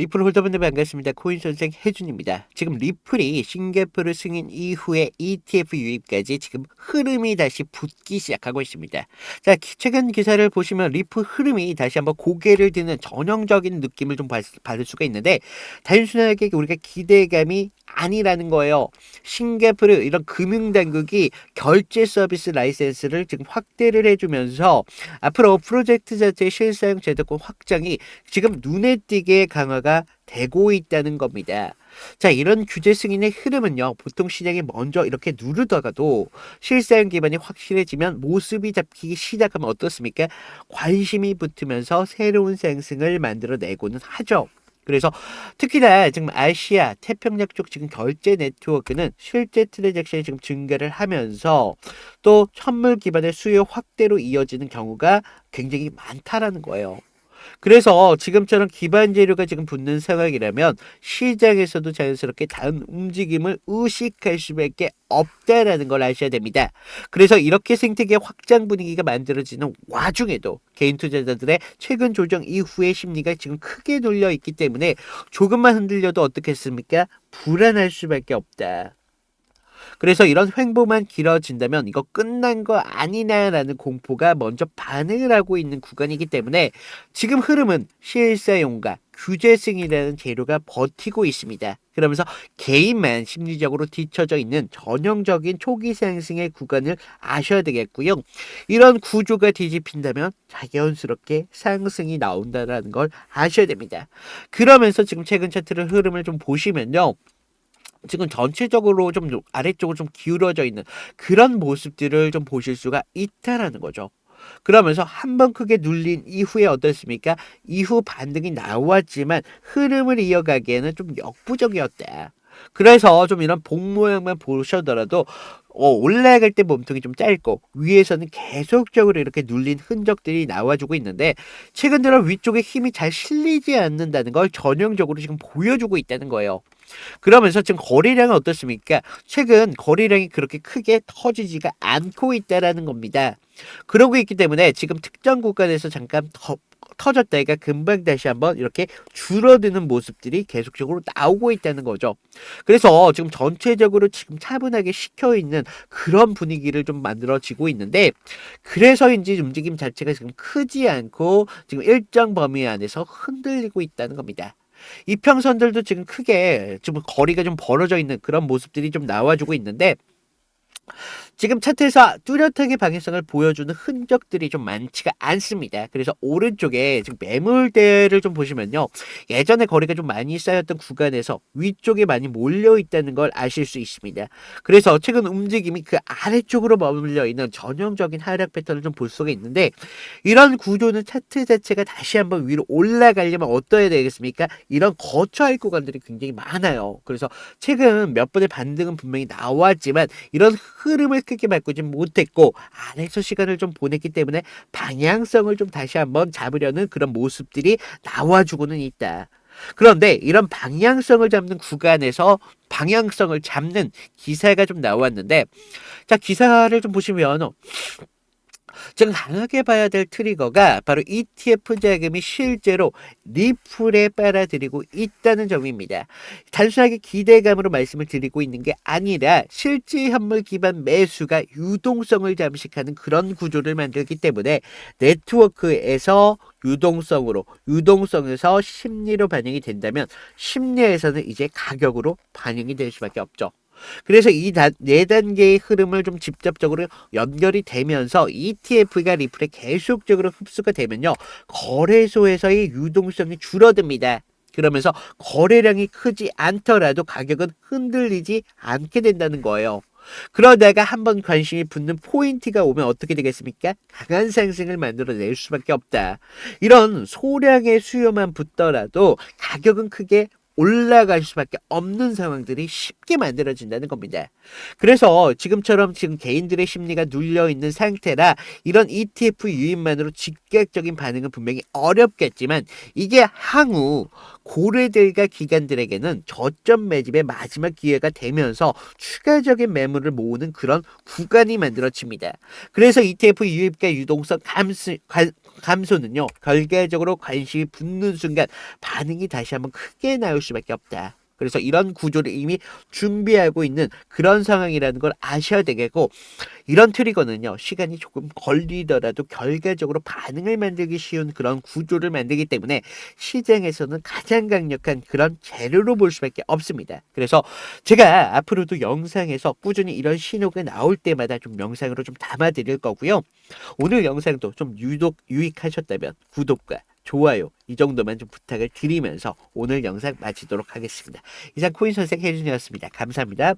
리플 홀더분들 반갑습니다. 코인 선생 혜준입니다. 지금 리플이 싱가포르 승인 이후에 ETF 유입까지 지금 흐름이 다시 붙기 시작하고 있습니다. 자, 기- 최근 기사를 보시면 리플 흐름이 다시 한번 고개를 드는 전형적인 느낌을 좀 받- 받을 수가 있는데 단순하게 우리가 기대감이 아니라는 거예요. 싱가포르 이런 금융당국이 결제 서비스 라이센스를 지금 확대를 해주면서 앞으로 프로젝트 자체의 실사용 제도권 확장이 지금 눈에 띄게 강화가 되고 있다는 겁니다. 자, 이런 규제 승인의 흐름은요, 보통 시장이 먼저 이렇게 누르다가도 실사용 기반이 확실해지면 모습이 잡히기 시작하면 어떻습니까? 관심이 붙으면서 새로운 상승을 만들어내고는 하죠. 그래서 특히나 지금 아시아 태평양 쪽 지금 결제 네트워크는 실제 트랜잭션이 지금 증가를 하면서 또 현물 기반의 수요 확대로 이어지는 경우가 굉장히 많다라는 거예요. 그래서 지금처럼 기반 재료가 지금 붙는 상황이라면 시장에서도 자연스럽게 다른 움직임을 의식할 수밖에 없다라는 걸 아셔야 됩니다. 그래서 이렇게 생태계 확장 분위기가 만들어지는 와중에도 개인 투자자들의 최근 조정 이후의 심리가 지금 크게 눌려 있기 때문에 조금만 흔들려도 어떻겠습니까? 불안할 수밖에 없다. 그래서 이런 횡보만 길어진다면 이거 끝난 거 아니냐라는 공포가 먼저 반응을 하고 있는 구간이기 때문에 지금 흐름은 실사용과 규제승이라는 재료가 버티고 있습니다. 그러면서 개인만 심리적으로 뒤처져 있는 전형적인 초기 상승의 구간을 아셔야 되겠고요. 이런 구조가 뒤집힌다면 자연스럽게 상승이 나온다는 걸 아셔야 됩니다. 그러면서 지금 최근 차트를 흐름을 좀 보시면요. 지금 전체적으로 좀 아래쪽으로 좀 기울어져 있는 그런 모습들을 좀 보실 수가 있다라는 거죠. 그러면서 한 번 크게 눌린 이후에 어떻습니까? 이후 반등이 나왔지만 흐름을 이어가기에는 좀 역부족이었다. 그래서 좀 이런 복 모양만 보셔더라도 어, 올라갈 때 몸통이 좀 짧고 위에서는 계속적으로 이렇게 눌린 흔적들이 나와주고 있는데 최근 들어 위쪽에 힘이 잘 실리지 않는다는 걸 전형적으로 지금 보여주고 있다는 거예요. 그러면서 지금 거래량은 어떻습니까? 최근 거래량이 그렇게 크게 터지지가 않고 있다라는 겁니다. 그러고 있기 때문에 지금 특정 구간에서 잠깐 더, 터졌다가 금방 다시 한번 이렇게 줄어드는 모습들이 계속적으로 나오고 있다는 거죠. 그래서 지금 전체적으로 지금 차분하게 식혀 있는 그런 분위기를 좀 만들어지고 있는데 그래서인지 움직임 자체가 지금 크지 않고 지금 일정 범위 안에서 흔들리고 있다는 겁니다. 이평선들도 지금 크게 좀 거리가 좀 벌어져 있는 그런 모습들이 좀 나와주고 있는데 지금 차트에서 뚜렷하게 방향성을 보여주는 흔적들이 좀 많지가 않습니다. 그래서 오른쪽에 지금 매물대를 좀 보시면요. 예전에 거리가 좀 많이 쌓였던 구간에서 위쪽에 많이 몰려 있다는 걸 아실 수 있습니다. 그래서 최근 움직임이 그 아래쪽으로 머물러 있는 전형적인 하락 패턴을 좀 볼 수가 있는데 이런 구조는 차트 자체가 다시 한번 위로 올라가려면 어떠해야 되겠습니까? 이런 거쳐할 구간들이 굉장히 많아요. 그래서 최근 몇 번의 반등은 분명히 나왔지만 이런 흐름을 크게 바꾸지 못했고 안에서 시간을 좀 보냈기 때문에 방향성을 좀 다시 한번 잡으려는 그런 모습들이 나와주고는 있다. 그런데 이런 방향성을 잡는 구간에서 방향성을 잡는 기사가 좀 나왔는데 자 기사를 좀 보시면 강하게 봐야 될 트리거가 바로 ETF 자금이 실제로 리플에 빨아들이고 있다는 점입니다. 단순하게 기대감으로 말씀을 드리고 있는 게 아니라 실제 현물 기반 매수가 유동성을 잠식하는 그런 구조를 만들기 때문에 네트워크에서 유동성으로 유동성에서 심리로 반영이 된다면 심리에서는 이제 가격으로 반영이 될 수밖에 없죠. 그래서 이 네 단계의 흐름을 좀 직접적으로 연결이 되면서 ETF가 리플에 계속적으로 흡수가 되면요. 거래소에서의 유동성이 줄어듭니다. 그러면서 거래량이 크지 않더라도 가격은 흔들리지 않게 된다는 거예요. 그러다가 한번 관심이 붙는 포인트가 오면 어떻게 되겠습니까? 강한 상승을 만들어낼 수밖에 없다. 이런 소량의 수요만 붙더라도 가격은 크게 올라갈 수밖에 없는 상황들이 쉽게 만들어진다는 겁니다. 그래서 지금처럼 지금 개인들의 심리가 눌려 있는 상태라 이런 ETF 유입만으로 즉각적인 반응은 분명히 어렵겠지만 이게 향후 고래들과 기관들에게는 저점 매집의 마지막 기회가 되면서 추가적인 매물을 모으는 그런 구간이 만들어집니다. 그래서 ETF 유입과 유동성 감스, 관, 감소는요 결과적으로 관심이 붙는 순간 반응이 다시 한번 크게 나올 수밖에 없다. 그래서 이런 구조를 이미 준비하고 있는 그런 상황이라는 걸 아셔야 되겠고 이런 트리거는요 시간이 조금 걸리더라도 결과적으로 반응을 만들기 쉬운 그런 구조를 만들기 때문에 시장에서는 가장 강력한 그런 재료로 볼 수밖에 없습니다. 그래서 제가 앞으로도 영상에서 꾸준히 이런 신호가 나올 때마다 좀 영상으로 좀 담아 드릴 거고요. 오늘 영상도 좀 유독 유익하셨다면 구독과 좋아요 이 정도만 좀 부탁을 드리면서 오늘 영상 마치도록 하겠습니다. 이상 코인 선생 혜준이었습니다. 감사합니다.